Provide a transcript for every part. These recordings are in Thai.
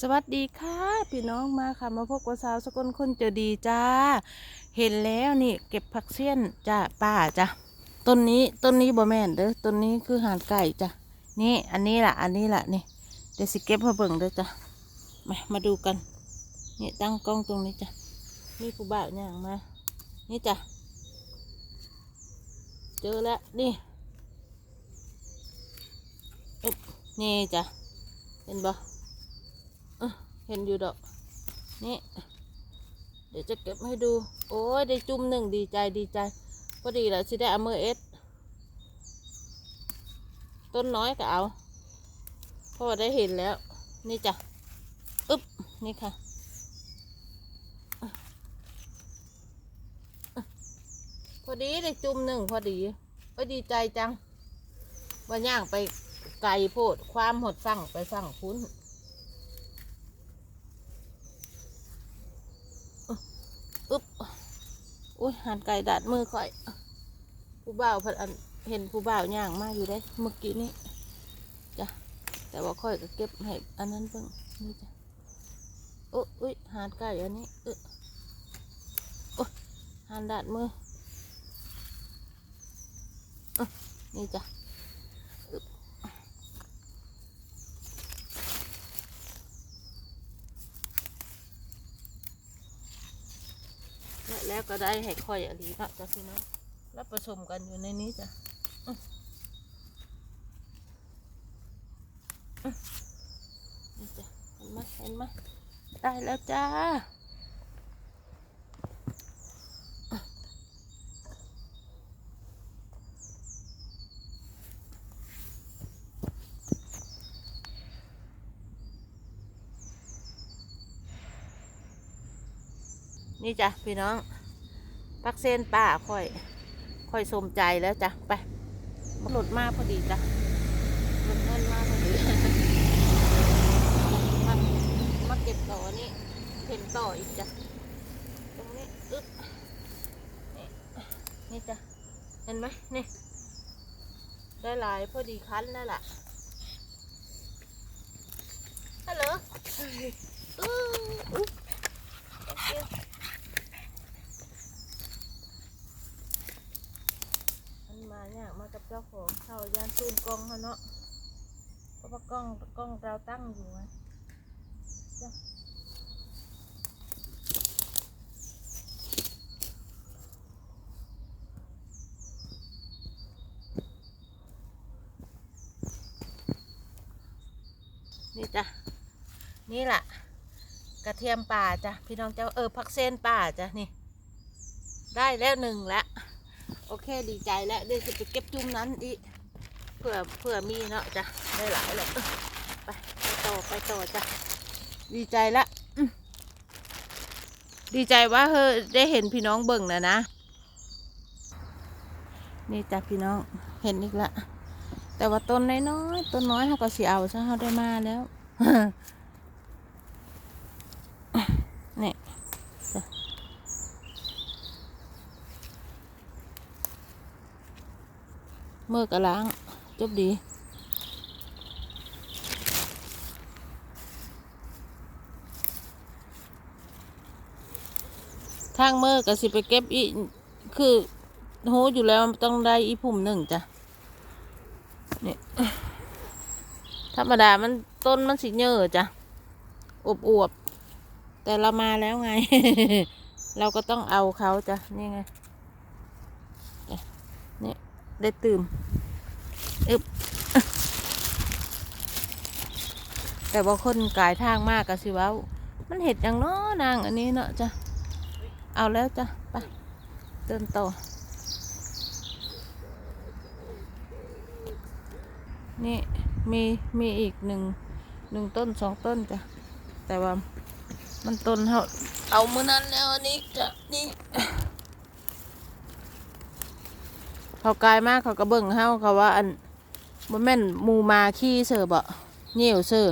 สวัสดีค่ะพี่น้องมาค่ะ มาพบกับสาวสกลคนเจอดีจ้า เห็นแล้วนี่เก็บผักเสี้ยนจ้าป้าจ้ะต้นนี้ต้นนี้บ่แม่นเด้อต้นนี้คือหานไก่จ้ะนี่อันนี้ล่ะ อันนี้ล่ะนี่เดี๋ยวสิเก็บมาเบิ่งเด้อจ้ะมามาดูกันนี่ตั้งกล้องตรงนี้จ้ะนี่ผู้บ่าวย่างมานี่จ้ะเจอแล้วนี่อึ๊บนี่จ้ะเห็นบ่ เห็นอยู่ดอกนี่เดี๋ยวจะเก็บให้ดู โอ้ยได้จุ่มหนึ่งดีใจดีใจพอดีแหละสิได้เอาเมอเอสต้นน้อยก็เอาเพราะว่าได้เห็นแล้ว นี่จ้ะอึ๊บนี่ค่ะพอดีได้จุ่มหนึ่งพอดีโอ้ดีใจจังว่าย่างไปไกลโพดความหดฟังไปฟังคุ้น อึ๊บอุ้ยหันไก่ดัดมือค่อย ผู้บ่าวเพันอันเห็นผู้บ่าวย่างมาอยู่ได้เมื่อกี้นี้จ้ะแต่ว่าค่อยก็เก็บให้อันนั้นเพิ่งนี่จ้ะโอ้อุ้ยหันไก่อันนี้เออโอ้หันดัดมืออะนี่จ้ะ แล้วก็ได้ให้ค่อยอันนี้ละจ้ะพี่น้องแล้วผสมกันอยู่ในนี้จ้ะอื้ออื้อนี่จ้ะเห็นไหมเห็นไหมได้แล้วจ้านี่จ้ะพี่น้อง พักเส้นป้าค่อยค่อยสมใจแล้วจ้ะไปหลุดมาพอดีจ้ะหลุดเงินมาพอดีมามาเก็บต่อนี่เห็นต่ออีกจ้ะตรงนี้อึ๊บนี่นี่จ้ะเห็นไหมนี่ได้หลายพอดีคั้นแล้วล่ะฮัลโหลอู้อู้ Thank you. มันมาเนี่ยมากับเจ้าของเขายาน ซูนกล้องเขาเนาะเพราะว่ากล้องกล้องเราตั้งอยู่ไงจ้ะนี่จ้ะ นี่แหละกระเทียมป่าจ้ะ พี่น้องเจ้าเออผักเส้นป่าจ้ะ นี่ ได้แล้วหนึ่งแล้ว โอเคดีใจแล้วเดี๋ยวจะไปเก็บจุ่มนั้นอีก เพื่อเพื่อมีเนาะจ้ะได้หลายเลยเออไปไปต่อไปต่อจ้ะดีใจละอืมดีใจว่าเฮ้ยได้เห็นพี่น้องเบิ่งนะนะ นี่จ้ะพี่น้องเห็นอีกละแต่ว่าต้นน้อยๆต้นน้อยเขาก็เสียเอาซะเขาได้มาแล้วนี่จ้ะเมื่อกะล้าง จบดีทางเมื่อกะสิไปเก็บอีคือโหอยู่แล้วมันต้องได้อีพุ่มหนึ่งจ้ะนี่ธรรมดามันต้นมันสิเยอะจ้ะอวบอวบๆแต่เรามาแล้วไง เราก็ต้องเอาเขาจ้ะนี่ไงนี่ได้ตื่ม อึบแต่ว่าคนกายทางมากกะสิว้ามันเห็ดอย่างเน้อนางอันนี้เนาะจ้ะเอาแล้วจ้ะไปเดินต่อนี่มีมีอีกหนึ่งหนึ่งต้นสองต้นจ้ะแต่ว่ามันต้นเขาเอามือนั้นแล้วอันนี้จ้ะนี่เขากายมากเขาก็เบิ่งเฮาเขาว่าอัน บ่แม่นหมูมาขี้เสือบ่เหนียวเสือ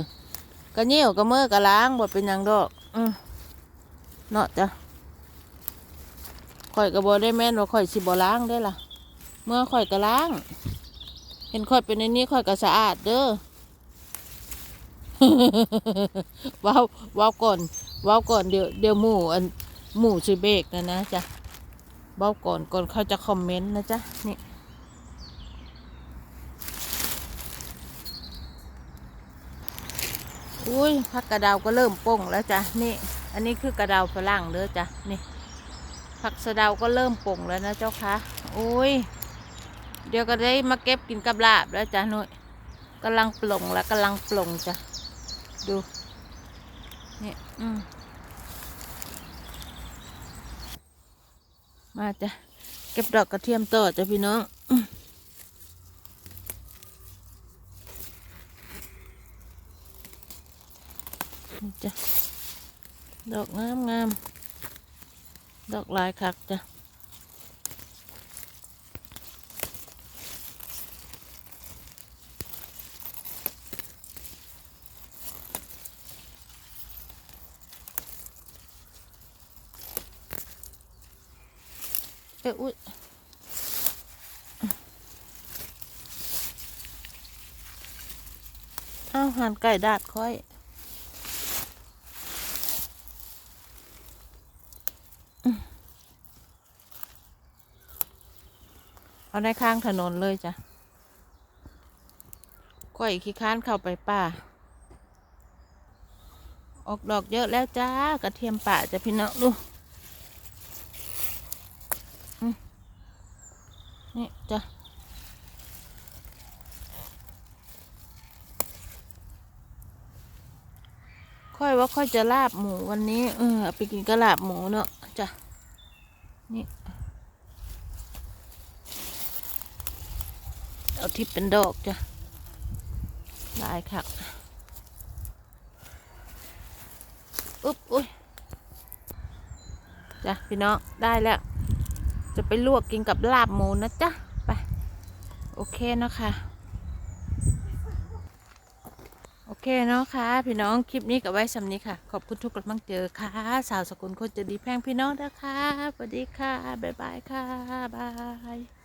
ก็เหนียวก็เมื่อก็ล้างบ่เป็นหยังดอกอือเนาะจ้ะข่อยก็บ่ได้แม่นว่าข่อยสิบ่ล้างได้ล่ะ เมื่อข่อยก็ล้าง เห็นข่อยเป็นในนี้ข่อยก็สะอาดเด้อว้าวว้าวก่อนว้าวก่อนเดี๋ยวเดี๋ยวหมู่อันหมู่สิเบรกนะนะจ๊ะว้าวก่อนก่อนเขาจะคอมเมนต์นะจ๊ะนี่ อุ้ยผักกระดาวก็เริ่มป่งแล้วจ้ะนี่ อันนี้คือกระดาวฝรั่งเด้อจ้ะนี่ผักสะเดาวก็เริ่มป่งแล้วนะเจ้าคะโอ้ยเดี๋ยวก็ได้มาเก็บกินกับลาบแล้วจ้ะหนุ่ยกำลังปลงแล้วกำลังปลงจ้ะดูนี่อืมมาจ้ะเก็บดอกกระเทียมต่อจ้ะพี่น้องอืมนี่จ้ะ ดอกงามงามดอกลายคักจ้ะเอ้ยอุ้ยอ้าวหันไก่ดาดค่อย เอาในข้างถนนเลยจ้ะก้อยขี้ค้านเข้าไปป่า ออกดอกเยอะแล้วจ้ากระเทียมป่าจะพี่น้องดูนี่จ้ะค่อยว่าค่อยจะลาบหมูวันนี้ เออไปกินกระลาบหมูเนาะจ้ะนี่ เอา ทิพเป็นดอกจ้ะลายค่ะอุ๊บอุ้ยจ้ะพี่น้องได้แล้ว จะไปลวกกินกับลาบหมูนะจ๊ะ ไป โอเคเนาะค่ะ โอเคเนาะค่ะ พี่น้องคลิปนี้กับไว้สำนี้ค่ะ ขอบคุณทุกกำลังเจอค่ะ สาวสกุลคนจะดีแพงพี่น้องนะคะสวัสดีค่ะ บ๊ายบายค่ะ บาย